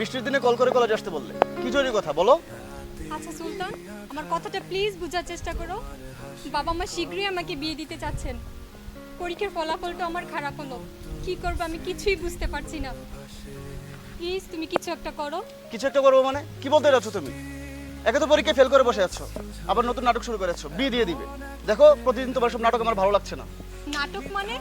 বৃষ্টির দিনে কল করে কলেজ আসতে বললে। কি জরুরি কথা বলো? আচ্ছা সুলতান আমার কথাটা প্লিজ বোঝার চেষ্টা করো। বাবা মা শীঘ্রই আমাকে বিয়ে দিতে চাচ্ছেন। পরীক্ষার ফলাফলটা আমার খারাপ হলো। কি করব আমি কিছুই বুঝতে পারছি না। প্লিজ তুমি কিছু একটা করো। কিছু একটা করব মানে? কি বলতে যাচ্ছ তুমি? একে তো পরীক্ষা ফেল করে বসে আছো। আবার নতুন নাটক শুরু করেছ। বিয়ে দিয়ে দিবে। দেখো প্রতিদিন তোমার সব নাটক আমার ভালো লাগছে না। নাটক মানে?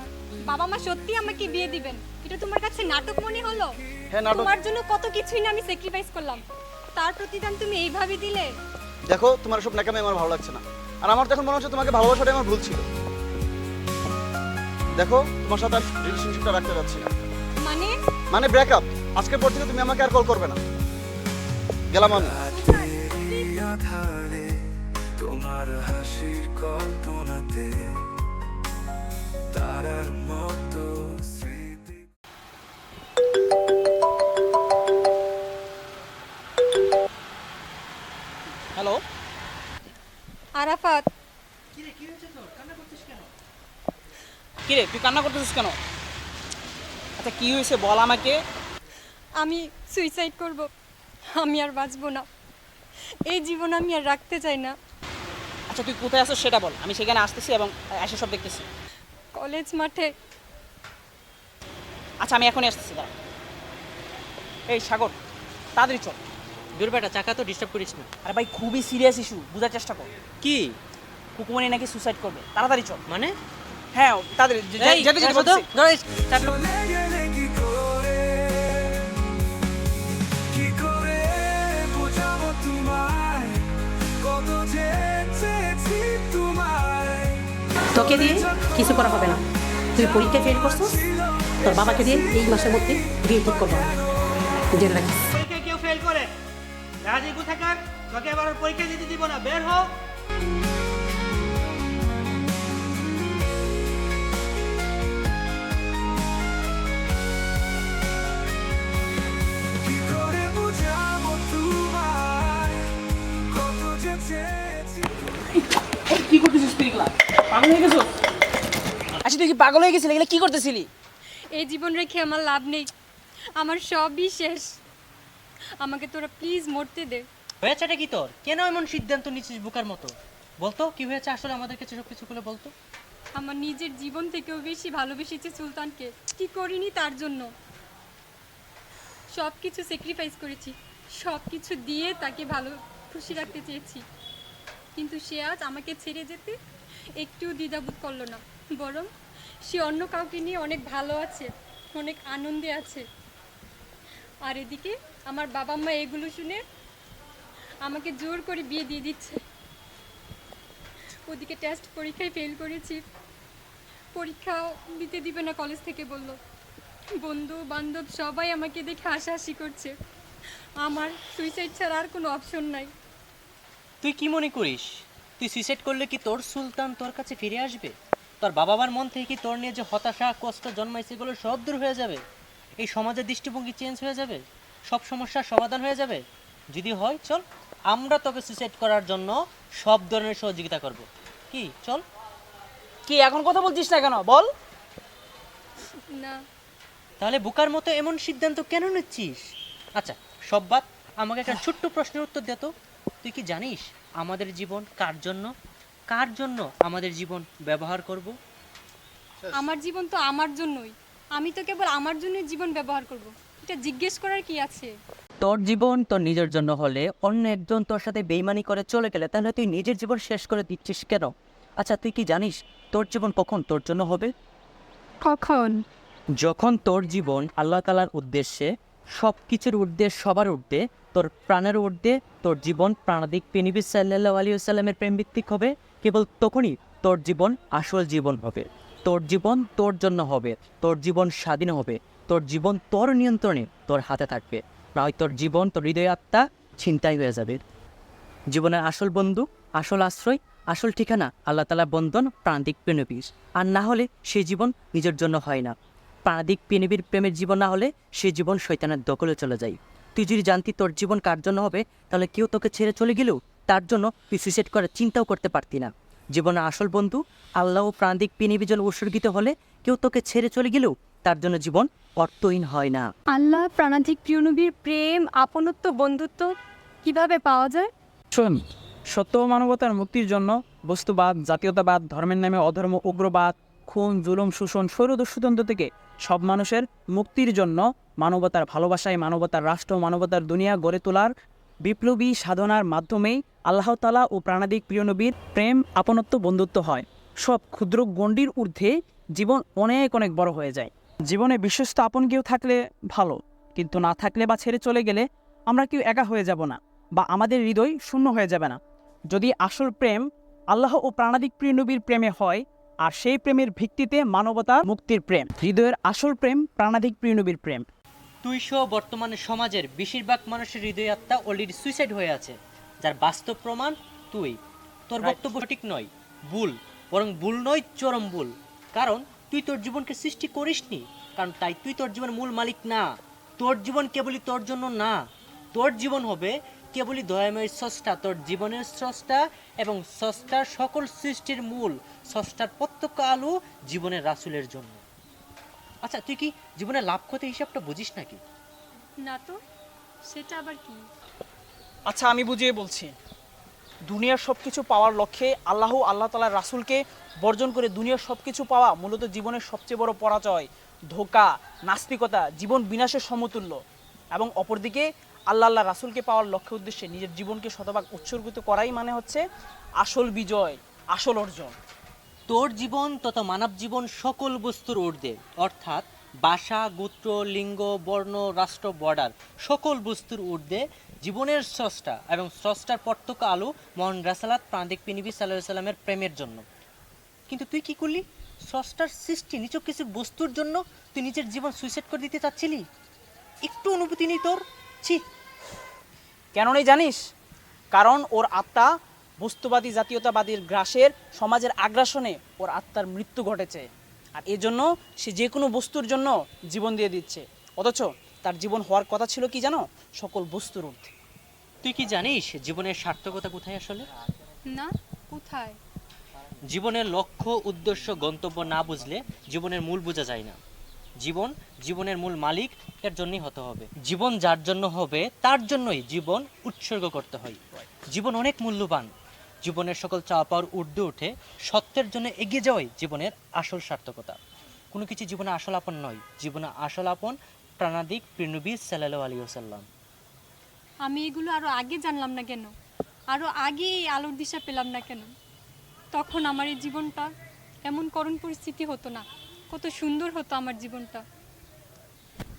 বাবা মা সত্যি আমাকে বিয়ে দিবেন। এটা তোমার কাছে নাটক মনে হলো? হ্যাঁ, নাটক। তোমার জন্য কত কিছুই না আমি স্যাক্রিফাইস করলাম। তার প্রতিদান তুমি এইভাবে দিলে? দেখো তোমার সব নাকামি আমার ভালো লাগছে না। আর আমার তো এখন মনে হচ্ছে তোমাকে ভালোবাসাটাই আমার ভুল ছিল। দেখো তোমার সাথে আর রিলেশনশিপটা রাখতে যাচ্ছি না। মানে? মানে ব্রেকআপ আজকের পর থেকে তুমি আমাকে আর কল করবে না। গেলাম আমি। তোমার হাসির কল্পনাতে কান্না করতেছিস কেন? আচ্ছা কি হয়েছে বল আমাকে। আমি সুইসাইড করব। আমি আর বাঁচবো না। এই জীবন আমি আর রাখতে চাই না। আচ্ছা তুই কোথায় আছিস সেটা বল। আমি সেখানে আসতেছি এবং এসে সব দেখতেছি। কলেজ মাঠে। আচ্ছা আমি এখনই আসতেছি দাঁড়া। এই সাগর তাড়াতাড়ি চল। দূর বেটা চাকা তো ডিস্টার্ব করিস না। আরে ভাই খুবই সিরিয়াস ইস্যু বোঝার চেষ্টা কর। কি? কুকুমনি নাকি সুসাইড করবে। তাড়াতাড়ি চল। মানে? হ্যাঁ এই, যেতে যেতে তোকে দিয়ে কিছু করা হবে না। তুই পরীক্ষা ফেল করছ তোর বাবাকে দিয়ে এই মাসের মধ্যে বিয়ে ঠিক করব। জেনে রাখিস। পরীক্ষায় কেউ ফেল করে। রাজি কোথাকার? তোকে এবার পরীক্ষা দিতে দিব না। বের হ করতেছিস তুই এগুলা? পাগল হয়ে গেছো? আচ্ছা তুই কি পাগল হয়ে গেছিলি? এগুলা কি করতেছিলি? এই জীবন রেখে আমার লাভ নেই। আমার সবই শেষ। আমাকে তোরা প্লিজ মরতে দে। হয়েছেটা কি তোর? কেন এমন সিদ্ধান্ত নিচ্ছিস বুকার মতো? বলতো কি হয়েছে আসলে আমাদের কাছে সব কিছু খুলে বলতো? আমার নিজের জীবন থেকেও বেশি ভালোবেসেছে সুলতানকে। কি করিনি তার জন্য? সব কিছু স্যাক্রিফাইস করেছি। সব কিছু দিয়ে তাকে ভালো খুশি রাখতে চেয়েছি। কিন্তু সে আজ আমাকে ছেড়ে যেতে একটুও দ্বিধাবোধ করল না। বরং সে অন্য কাউকে নিয়ে অনেক ভালো আছে, অনেক আনন্দে আছে। আর এদিকে আমার বাবা মা এগুলো শুনে আমাকে জোর করে বিয়ে দিয়ে দিচ্ছে। ওদিকে টেস্ট পরীক্ষায় ফেল করেছি। পরীক্ষাও দিতে দিবে না কলেজ থেকে বলল। বন্ধু বান্ধব সবাই আমাকে দেখে হাসাহাসি করছে। আমার সুইসাইড ছাড়া আর কোনো অপশন নাই। তুই কি মনে করিস? তুই সুইসাইড করলে কি তোর সুলতান তোর কাছে ফিরে আসবে? তোর বাবা মার মন থেকে কি তোর নিয়ে যে হতাশা কষ্ট জন্মাইছে এগুলো সব দূর হয়ে যাবে? এই সমাজের দৃষ্টিভঙ্গি চেঞ্জ হয়ে যাবে? সব সমস্যার সমাধান হয়ে যাবে? যদি হয় চল আমরা তোকে সুইসাইড করার জন্য সব ধরনের সহযোগিতা করব। কি চল। কি এখন কথা বলছিস না কেন? বল। না। তাহলে বুকার মতো এমন সিদ্ধান্ত কেন নিচ্ছিস? আচ্ছা সব বাদ আমাকে একটা ছোট্ট প্রশ্নের উত্তর দে তো। তুই কি জানিস আমাদের জীবন কার জন্য? কার জন্য আমাদের জীবন ব্যবহার করব? আমার জীবন তো আমার জন্যই। আমি তো কেবল আমার জন্যই জীবন ব্যবহার করব। এটা জিজ্ঞেস করার কি আছে? তোর জীবন তোর নিজের জন্য হলে অন্য একজন তোর সাথে বেইমানি করে চলে গেলে তাহলে তুই নিজের জীবন শেষ করে দিচ্ছিস কেন? আচ্ছা তুই কি জানিস তোর জীবন কখন তোর জন্য হবে? কখন? যখন তোর জীবন আল্লাহ তালার উদ্দেশ্যে সব কিছুর ঊর্ধ্বে সবার ঊর্ধ্বে তোর প্রাণের ঊর্ধ্বে তোর জীবন প্রাণাদিক পেনিবি সাল্লাহ আলী সাল্লামের প্রেমভিত্তিক হবে। কেবল তখনই তোর জীবন আসল জীবন হবে। তোর জীবন তোর জন্য হবে। তোর জীবন স্বাধীন হবে। তোর জীবন তোর নিয়ন্ত্রণে তোর হাতে থাকবে। হয় তোর জীবন, তোর হৃদয় আত্মা ছিনতাই হয়ে যাবে। জীবনের আসল বন্ধু, আসল আশ্রয়, আসল ঠিকানা আল্লাহ তালা বন্ধন প্রান্তিক প্রেণবীর আর না হলে সে জীবন নিজের জন্য হয় না। প্রাণাদিক প্রেণবীর প্রেমের জীবন না হলে সে জীবন শৈতানের দখলে চলে যায়। তুই যদি জানতি তোর জীবন কার জন্য হবে? তাহলে কেউ তোকে ছেড়ে চলে গেলেও তার জন্য তুই সুইসাইড করার চিন্তাও করতে পারতি না। জীবনের আসল বন্ধু আল্লাহ ও প্রান্তিক প্রেণবীর জন্য উৎসর্গিত হলে কেউ তোকে ছেড়ে চলে গেলেও তার জন্য জীবন অর্থহীন হয় না। আল্লাহ প্রাণাধিক প্রিয় নবীর প্রেম আপনত্ব বন্ধুত্ব কীভাবে পাওয়া যায়? শোন সত্য মানবতার মুক্তির জন্য বস্তুবাদ জাতীয়তাবাদ ধর্মের নামে অধর্ম উগ্রবাদ খুন জুলুম শোষণ স্বৈরদস্যুতন্ত্র থেকে সব মানুষের মুক্তির জন্য মানবতার ভালোবাসায়, মানবতার রাষ্ট্র, মানবতার দুনিয়া গড়ে তোলার বিপ্লবী সাধনার মাধ্যমেই আল্লাহতালা ও প্রাণাদিক প্রিয় নবীর প্রেম, আপনত্ব, বন্ধুত্ব হয়। সব ক্ষুদ্র গণ্ডির ঊর্ধ্বে জীবন অনেক অনেক বড় হয়ে যায়। জীবনে বিশ্বস্ত আপন কেউ থাকলে ভালো, কিন্তু না থাকলে বা ছেড়ে চলে গেলে আমরা কেউ একা হয়ে যাব না বা আমাদের হৃদয় শূন্য হয়ে যাবে না। যদি আসল প্রেম আল্লাহ ও প্রাণাদিক প্রিয় নবীর প্রেমে হয়, আর সেই প্রেমের ভিত্তিতে মানবতা মুক্তির প্রেম। হৃদয়ের আসল প্রেম প্রাণাদিক প্রিয় নবীর প্রেম। তুই সহ বর্তমানে সমাজের বেশিরভাগ মানুষের হৃদয় আত্মা অলরেডি সুইসাইড হয়ে আছে যার বাস্তব প্রমাণ তুই। তোর বক্তব্য ঠিক নয় ভুল বরং ভুল নয় চরম ভুল। কারণ তুই তোর জীবনকে সৃষ্টি করিসনি কারণ তাই তুই তোর জীবনের মূল মালিক না। তোর জীবন কেবলই তোর জন্য না। তোর জীবন হবে কেবলই দয়াময়ের স্রষ্টা তোর জীবনের স্রষ্টা এবং স্রষ্টার সকল সৃষ্টির মূল স্রষ্টার প্রত্যক্ষ আলো জীবনের রাসুলের জন্য। আচ্ছা তুই কি জীবনের লাভ ক্ষতি হিসাবটা বুঝিস নাকি? না তো সেটা আবার কি? আচ্ছা আমি বুঝিয়ে বলছি। দুনিয়ার সব কিছু পাওয়ার লক্ষ্যে আল্লাহ আল্লাহ তালার রাসুলকে বর্জন করে দুনিয়ার সব কিছু পাওয়া মূলত জীবনের সবচেয়ে বড় পরাজয়। ধোকা নাস্তিকতা জীবন বিনাশের সমতুল্য। এবং অপরদিকে আল্লাহ আল্লাহ রাসুলকে পাওয়ার লক্ষ্য উদ্দেশ্যে নিজের জীবনকে শতভাগ উৎসর্গিত করাই মানে হচ্ছে আসল বিজয় আসল অর্জন। তোর জীবন তথা মানব জীবন সকল বস্তুর ঊর্ধ্বে। অর্থাৎ বাসা গোত্র, লিঙ্গ, বর্ণ, রাষ্ট্র, বর্ডার সকল বস্তুর ঊর্ধ্বে জীবনের স্রষ্টা এবং স্রষ্টার প্রত্যক্ষ আলো মহান রাসালাত প্রান্তিক পিনিবি সাল্লাহ সাল্লামের প্রেমের জন্য। কিন্তু তুই কি করলি? স্রষ্টার সৃষ্টি নিচক কিছু বস্তুর জন্য তুই নিজের জীবন সুইসাইড করে দিতে চাচ্ছিলি? একটু অনুভূতি নেই তোর। ছি। কেন নেই জানিস? কারণ ওর আত্মা বস্তুবাদী জাতীয়তাবাদীর গ্রাসের সমাজের আগ্রাসনে ওর আত্মার মৃত্যু ঘটেছে। আর এজন্য সে যে কোনো বস্তুর জন্য জীবন দিয়ে দিচ্ছে। অথচ তার জীবন হওয়ার কথা ছিল কি জানো? সকল বস্তুর ঊর্ধ্বে। তুই কি জানিস জীবনের সার্থকতা কোথায় আসলে? না কোথায়? জীবনের লক্ষ্য উদ্দেশ্য গন্তব্য না বুঝলে জীবনের মূল বোঝা যায় না। জীবন জীবনের মূল মালিক এর জন্যই হতে হবে। জীবন যার জন্য হবে তার জন্যই জীবন উৎসর্গ করতে হয়। জীবন অনেক মূল্যবান। জীবনের সকল চাওয়া পাওয়ার ঊর্ধ্বে উঠে সত্যের জন্য এগিয়ে যাওয়াই জীবনের আসল সার্থকতা। কোনো কিছু জীবনে আসল আপন নয়, জীবনে আসল আপন প্রাণাদিক প্রিনবী সাল্লাহ আলী ওসাল্লাম আমি এগুলো আরও আগে জানলাম না কেন? আরও আগে এই আলোর দিশা পেলাম না কেন? তখন আমার এই জীবনটা এমন করুণ পরিস্থিতি হতো না। কত সুন্দর হতো আমার জীবনটা।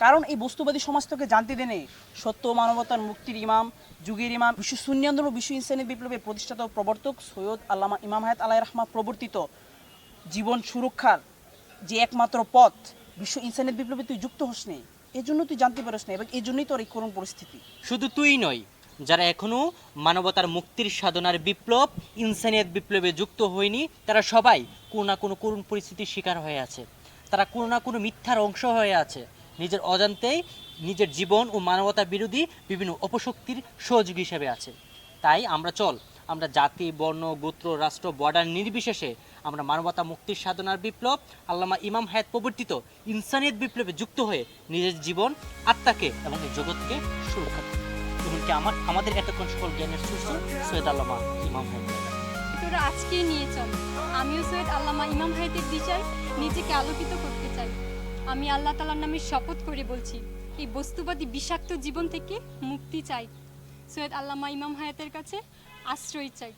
কারণ এই বস্তুবাদী সমাজ তোকে জানতে দেনে। সত্য মানবতার মুক্তির ইমাম, যুগের ইমাম, বিশ্ব শূন্য ও বিশ্ব ইনসানি বিপ্লবের প্রতিষ্ঠাতা প্রবর্তক সৈয়দ আল্লামা ইমাম হায়াত আলাই রহমা প্রবর্তিত জীবন সুরক্ষার যে একমাত্র পথ, বিশ্ব ইনসানিয়ত বিপ্লবে তুই যুক্ত হোস নেই এই জন্য তুই জানতে পারিস না এবং এই জন্যই তোর এই করুণ পরিস্থিতি। শুধু তুই নয়, যারা এখনও মানবতার মুক্তির সাধনার বিপ্লব, ইনসানিয়ত বিপ্লবে যুক্ত হয়নি, তারা সবাই কোনো না কোনো করুণ পরিস্থিতির শিকার হয়ে আছে। তারা কোনো না কোনো মিথ্যার অংশ হয়ে আছে। নিজের অজান্তেই নিজের জীবন ও মানবতা বিরোধী বিভিন্ন অপশক্তির সহযোগী হিসেবে আছে। তাই আমরা চল, আমরা জাতি, বর্ণ, গোত্র, রাষ্ট্র, বর্ডার নির্বিশেষে আমরা মানবতা মুক্তির সাধনার বিপ্লব, আল্লামা ইমাম হায়াত প্রবর্তিত ইনসানিয়ত বিপ্লবে যুক্ত হয়ে নিজের জীবন, আত্মাকে এবং এই জগৎকে সুরক্ষা। এমনকি আমার, আমাদের এতক্ষণ সকল জ্ঞানের সুস্থ সৈয়দ আল্লামা ইমাম হায়াত আজকেই নিয়ে চল। আমিও সৈয়দ আল্লামা ইমাম হায়াতের দিশায় নিজেকে আলোকিত করতে চাই। আমি আল্লাহ তালার নামে শপথ করে বলছি, এই বস্তুবাদী বিষাক্ত জীবন থেকে মুক্তি চাই। সৈয়দ আল্লামা ইমাম হায়াতের কাছে আশ্রয় চাই।